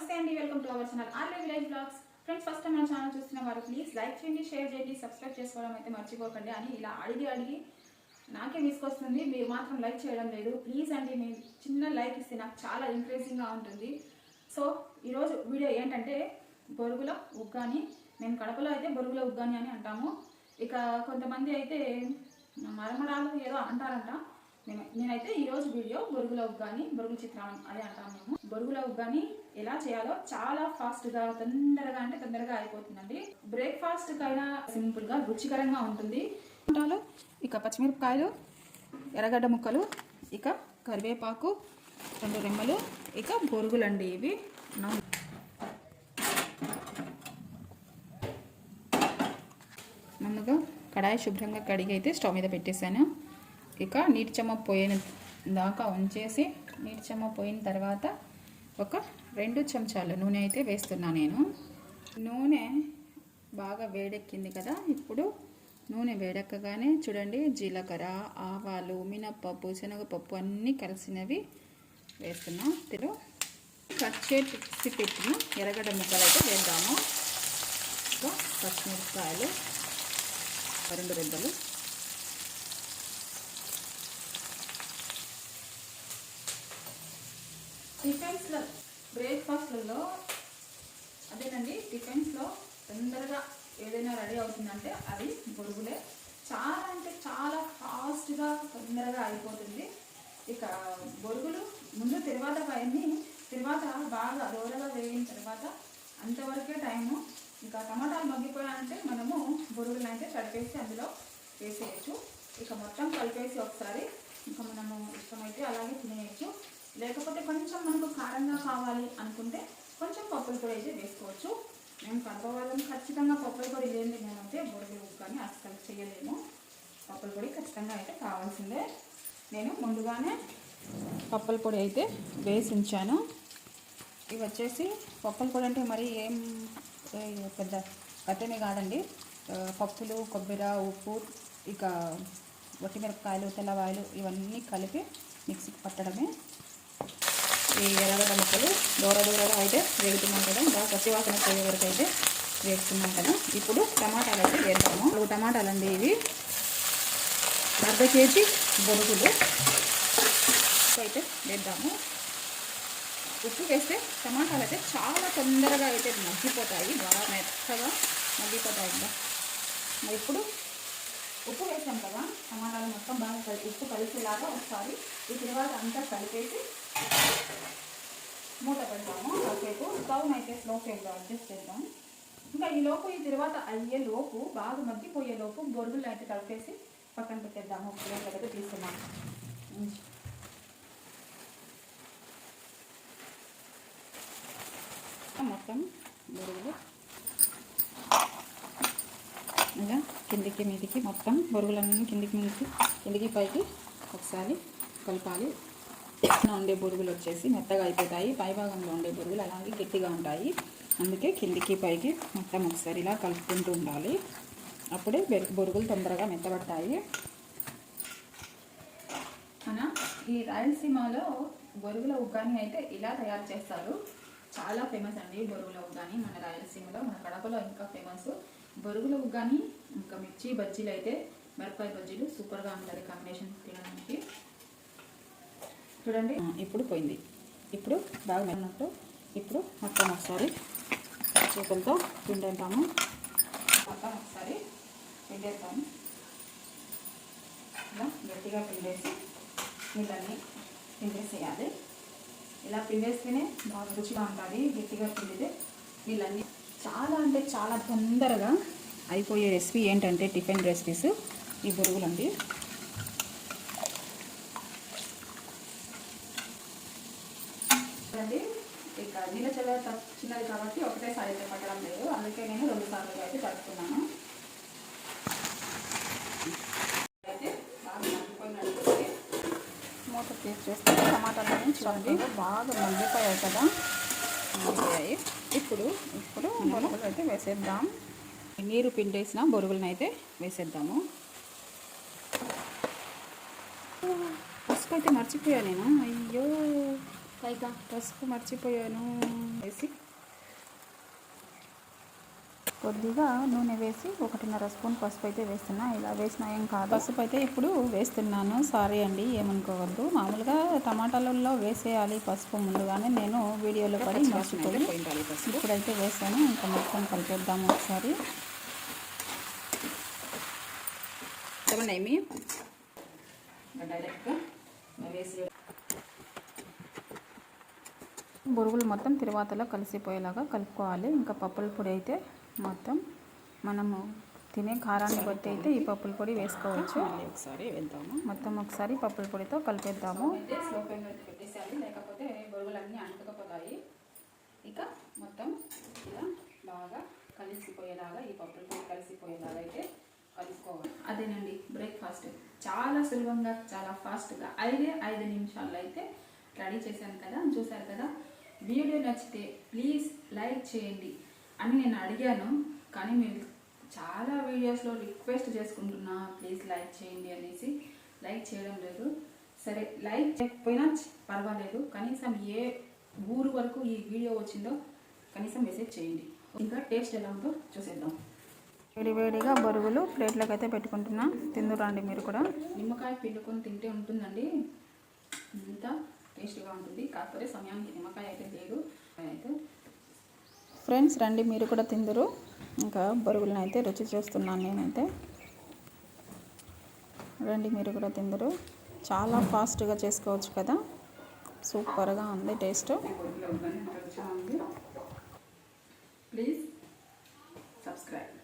నమస్తే అండి welcome to our channel ఆర్లే village vlogs. Friends first time మన ఛానల్ చూస్తున్న వారు ప్లీజ్ లైక్ చేయండి షేర్ చేయండి సబ్స్క్రైబ్ చేసుకోవడం అయితే మర్చిపోకండి. అని ఇలా అడిగి అడిగి నాకే తీసుకొస్తుంది మీరు మాత్రం లైక్ చేయడం లేదు. ప్లీజ్ అండి మీ చిన్న లైక్ ఇస్తే నాకు చాలా ఇంట్రెస్టింగ్గా ఉంటుంది. సో ఈరోజు వీడియో ఏంటంటే బొరుగుల ఉగ్గాని మేము కడపలో అయితే బొరుగుల ఉగ్గాని అని అంటాము. ఇక కొంతమంది అయితే మరమరాలు ఏదో అంటారంట. నేను నేనైతే ఈరోజు వీడియో బొరుగుల ఉగ్గాని బొరుగుల చిత్రాన్నం అదే అంటాము మేము. బొరుగుల ఉగ్గాని ఎలా చేయాలో చాలా ఫాస్ట్గా తొందరగా అంటే తొందరగా అయిపోతుందండి. బ్రేక్ఫాస్ట్ కైనా సింపుల్గా రుచికరంగా ఉంటుంది. ఇక పచ్చిమిరపకాయలు ఎర్రగడ్డ ముక్కలు ఇక కరివేపాకు రెండు రెమ్మలు ఇక బొరుగులండి ఇవి. ముందుగా కడాయి శుభ్రంగా కడిగి అయితే స్టవ్ మీద పెట్టేశాను. ఇక నీటి చెమ్మ పోయిన దాకా ఉంచేసి నీటి చెమ్మ పోయిన తర్వాత ఒక రెండు చెంచాలు నూనె అయితే వేస్తున్నా నేను. నూనె బాగా వేడెక్కింది కదా ఇప్పుడు నూనె వేడెక్కగానే చూడండి జీలకర్ర ఆవాలు మినప్పప్పు శనగపప్పు అన్నీ కలిసినవి వేస్తున్నా. తిరు కట్ చేసి పెట్టిన ఎర్రగడ్డ ముక్కలు అయితే వేద్దాము. ఇంకా పచ్చిమిరపకాయలు రెండు రెబ్బలు. టిఫిన్స్లో బ్రేక్ఫాస్ట్లలో అదేనండి టిఫిన్స్లో తొందరగా ఏదైనా రెడీ అవుతుందంటే అది బొరుగులే చాలా అంటే చాలా ఫాస్ట్గా తొందరగా అయిపోతుంది. ఇక బొరుగులు ముందు తర్వాత పైన తర్వాత బాగా దూరగా వేగిన తర్వాత అంతవరకే టైము. ఇంకా టమాటాలు మగ్గిపోయాలంటే మనము బొరుగులు అయితే తడిపేసి అందులో వేసేయచ్చు. ఇక మొత్తం కలిపేసి ఒకసారి ఇంకా మనము ఇష్టమైతే అలాగే తినేయచ్చు. లేకపోతే కొంచెం మనకు కారంగా కావాలి అనుకుంటే కొంచెం పప్పుల పొడి అయితే వేసుకోవచ్చు. మేము కడపవాళ్ళం ఖచ్చితంగా పప్పుల పొడి లేని నేనంటే బొరుగులు కానీ అస్సలు చేయలేము పప్పుల పొడి ఖచ్చితంగా అయితే కావాల్సిందే. నేను ముందుగానే పప్పుల పొడి అయితే వేసి ఉంచాను. ఇవి వచ్చేసి పప్పుల పొడి అంటే మరి ఏం పెద్ద కట్టెనే కాదండి. పప్పులు కొబ్బరి ఉప్పు ఇక వట్టిమిరపకాయలు తెల్లవాయలు ఇవన్నీ కలిపి మిక్సీకి పట్టడమే. ఈ ఎర్రగడ్డ ముక్కలు దూర దూరగా అయితే వేగుతున్నాం కదా. బాగా పచ్చివాసన పోయే వరకు అయితే వేస్తున్నాం కదా. ఇప్పుడు టమాటాలు అయితే వేద్దాము. నాలుగు టమాటాలు అండి ఇవి. అర్ధ కేజీ బొరుగులు. అయితే వేద్దాము. ఉప్పు వేస్తే టమాటాలు అయితే చాలా తొందరగా అయితే మగ్గిపోతాయి. బాగా మెత్తగా మగ్గిపోతాయి మరి ఇప్పుడు ఉప్పు వేసాం కదా. టమాటాలు మొత్తం బాగా ఉప్పు కలిసేలాగా ఒకసారి ఈ తర్వాత అంతా కలిపేసి మూత పెడతాము. కాసేపు స్టవ్ అయితే స్లో ఫ్లేమ్లో అడ్జస్ట్ చేద్దాం. ఇంకా ఈ లోపు ఈ తర్వాత అయ్యే లోపు బాగా మగ్గిపోయే లోపు బొరుగులు అయితే కలిపేసి పక్కన పెట్టేద్దాము. ప్లేట్లోకి అయితే తీసుకున్నాం మొత్తం బొరుగులు. ఇలా కిందికి మీదికి మొత్తం బొరుగులన్నీ కిందికి మీదికి కిందికి పైకి ఒకసారి కలపాలి. పైన ఉండే బొరుగులు వచ్చేసి మెత్తగా అయిపోతాయి. పై భాగంలో ఉండే బొరుగులు అలాగే గట్టిగా ఉంటాయి. అందుకే కిందికి పైకి మొత్తం ఒకసారి ఇలా కలుపుకుంటూ ఉండాలి. అప్పుడే బెరు- బొరుగులు తొందరగా మెత్తబడతాయి. మన ఈ రాయలసీమలో బొరుగుల ఉగ్గాని అయితే ఇలా తయారు చేస్తారు. చాలా ఫేమస్ అండి బొరుగుల ఉగ్గాని మన రాయలసీమలో. మన కడపలో ఇంకా ఫేమస్. బొరుగుల ఉగ్గాని ఇంకా మిర్చి బజ్జీలు అయితే మిరపకాయ బజ్జీలు సూపర్గా ఉంటుంది కాంబినేషన్ తినడానికి. చూడండి. ఇప్పుడు పోయింది. ఇప్పుడు బాగా మెన్నట్టు ఇప్పుడు మొత్తం ఒకసారి చేతులతో పిండేద్దాము. మొత్తం ఒకసారి పిండేద్దాము. ఇలా గట్టిగా పిండేసి నీళ్ళని పిండేసేయాలి. ఇలా పిండేస్తేనే బాగా రుచిగా ఉంటుంది. గట్టిగా పిండితే నీళ్ళన్నీ చాలా అంటే చాలా తొందరగా అయిపోయే రెసిపీ ఏంటంటే టిఫిన్ రెసిపీస్. ఈ బొరుగులండి చూడండి ఇక నీళ్ళ చెల్ల చిన్నది కాబట్టి ఒకటేసారి అయితే పట్టడం లేదు. అందుకే నేను రెండు సార్లు అయితే పట్టుకున్నాను అయితే బాగా మగ్గిపోయినట్టు మూత తీసి చేస్తే టమాటాలు చూడండి. బాగా మగ్గిపోయాయి కదా. మగ్గిపోయాయి ఇప్పుడు ఇప్పుడు బొరుగులు అయితే వేసేద్దాం. నీరు పిండేసిన బొరుగులను అయితే వేసేద్దాము. పసుపు అయితే మర్చిపోయా నేను. అయ్యో! పైగా పసుపు మర్చిపోయాను వేసి కొద్దిగా నూనె వేసి ఒకటిన్నర స్పూన్ పసుపు అయితే వేస్తున్నా ఇలా వేసినా ఏం కాదు పసుపు అయితే ఇప్పుడు వేస్తున్నాను సారీ అండి ఏమనుకోవద్దు మామూలుగా టమాటాలలో వేసేయాలి పసుపు ముందుగానే నేను వీడియోలో పడి మర్చిపోయి ఇప్పుడైతే వేసాను ఇంకా మొత్తం కలిపేద్దాము ఒకసారి చెప్పండి ఏమి డైరెక్ట్గా వేసి బొరుగులు మొత్తం తిరువాతలో కలిసిపోయేలాగా కలుపుకోవాలి. ఇంకా పప్పుల పొడి అయితే మొత్తం మనము తినే కారాన్ని బట్టి అయితే ఈ పప్పుల పొడి వేసుకోవచ్చు. ఒకసారి వేద్దాము. మొత్తం ఒకసారి పప్పుల పొడితో కలిపేద్దాము. పెట్టేసేయాలి లేకపోతే బొరుగులన్నీ అంటుకపోతాయి ఇక మొత్తం ఇలా బాగా కలిసిపోయేలాగా ఈ పప్పుల పొడి కలిసిపోయేలాగా అయితే కలుపుకోవాలి. అదేనండి బ్రేక్ఫాస్ట్ చాలా సులభంగా చాలా ఫాస్ట్గా ఐదే ఐదు నిమిషాల్లో అయితే రెడీ చేశాను కదా చూశారు కదా? వీడియో నచ్చితే ప్లీజ్ లైక్ చేయండి అని నేను అడిగాను. కానీ మీరు చాలా వీడియోస్లో రిక్వెస్ట్ చేసుకుంటున్నా ప్లీజ్ లైక్ చేయండి అనేసి. లైక్ చేయడం లేదు. సరే లైక్ చేయకపోయినా పర్వాలేదు. కనీసం ఏ ఊరు వరకు ఈ వీడియో వచ్చిందో కనీసం మెసేజ్ చేయండి. ఇంకా టేస్ట్ ఎలా ఉందో చూసేద్దాం. వేడి వేడిగా బొరుగులు ప్లేట్లోకి అయితే పెట్టుకుంటున్నా తిందురండి మీరు కూడా. నిమ్మకాయ పిండుకొని తింటే ఉంటుందండి. ఇంత టేస్ట్గా ఉంటుంది. కాకపోతే సమయానికి నిమ్మకాయ అయితే లేదు. అయితే ఫ్రెండ్స్ రండి మీరు కూడా తిందరు. ఇంకా బొరుగులను అయితే రుచి చూస్తున్నాను నేనైతే. రండి మీరు కూడా తిందరు. చాలా ఫాస్ట్గా చేసుకోవచ్చు కదా. సూపర్గా ఉంది టేస్ట్. Please subscribe.